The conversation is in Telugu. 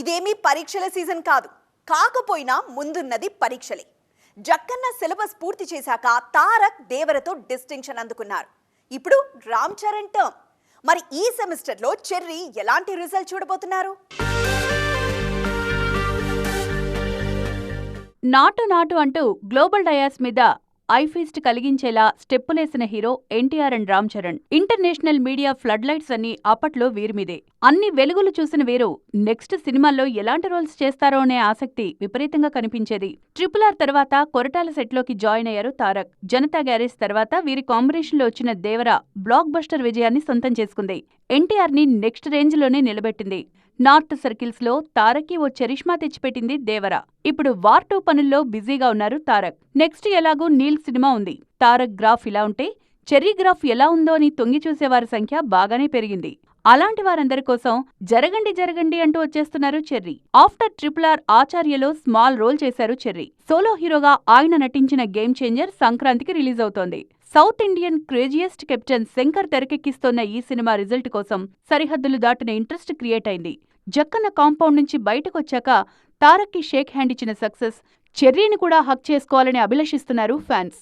ఇదేమీ పరీక్షల సీజన్ కాదు. కాకపోయినా ముందున్నది పరీక్షలే. జక్కన్న సిలబస్ పూర్తి చేశాక తారక్ దేవరతో డిస్టింక్షన్ అందుకున్నారు. ఇప్పుడు రామ్ చరణ్ టర్మ్. మరి ఈ సెమిస్టర్లో చెర్రీ ఎలాంటి రిజల్ట్ చూడబోతున్నారు? నాటు నాటు అంటూ గ్లోబల్ డయాస్ మీద ఐఫీస్ట్ కలిగించేలా స్టెప్పులేసిన hero NTR and Ram Charan. International media flood lights అన్ని అప్పట్లో వీరి మీదే. అన్ని వెలుగులు చూసిన వీరు నెక్స్ట్ సినిమాల్లో ఎలాంటి రోల్స్ చేస్తారో అనే ఆసక్తి విపరీతంగా కనిపించేది. ట్రిపుల్ ఆర్ తర్వాత కొరటాల సెట్లోకి జాయిన్ అయ్యారు తారక్. జనతా గ్యారేజ్ తర్వాత వీరి కాంబినేషన్లో వచ్చిన దేవర బ్లాక్ బస్టర్ విజయాన్ని సొంతం చేసుకుంది. ఎన్టీఆర్ని నెక్స్ట్ రేంజ్లోనే నిలబెట్టింది. నార్త్ సర్కిల్స్లో తారక్కి ఓ చరిష్మా తెచ్చిపెట్టింది దేవర. ఇప్పుడు వార్ టూ పనుల్లో బిజీగా ఉన్నారు తారక్. నెక్స్ట్ ఎలాగూ నీల్ సినిమా ఉంది. తారక్ గ్రాఫ్ ఇలా ఉంటే చెర్రీ గ్రాఫ్ ఎలా ఉందో అని తొంగి చూసేవారి సంఖ్య బాగానే పెరిగింది. అలాంటి వారందరి కోసం జరగండి జరగండి అంటూ వచ్చేస్తున్నారు చెర్రీ. ఆఫ్టర్ ట్రిపుల్ ఆర్ ఆచార్యలో స్మాల్ రోల్ చేశారు చెర్రీ. సోలో హీరోగా ఆయన నటించిన గేమ్ చేంజర్ సంక్రాంతికి రిలీజ్ అవుతోంది. South Indian craziest captain Shankar తెరకెక్కిస్తోన్న ఈ సినిమా రిజల్ట్ కోసం సరిహద్దులు దాటిన ఇంట్రెస్ట్ క్రియేట్ అయింది. జక్కన్న కాంపౌండ్ నుంచి బయటకొచ్చాక తారక్కి షేక్ హ్యాండ్ ఇచ్చిన సక్సెస్ చెర్రీని కూడా హక్ చేసుకోవాలని అభిలషిస్తున్నారు ఫ్యాన్స్.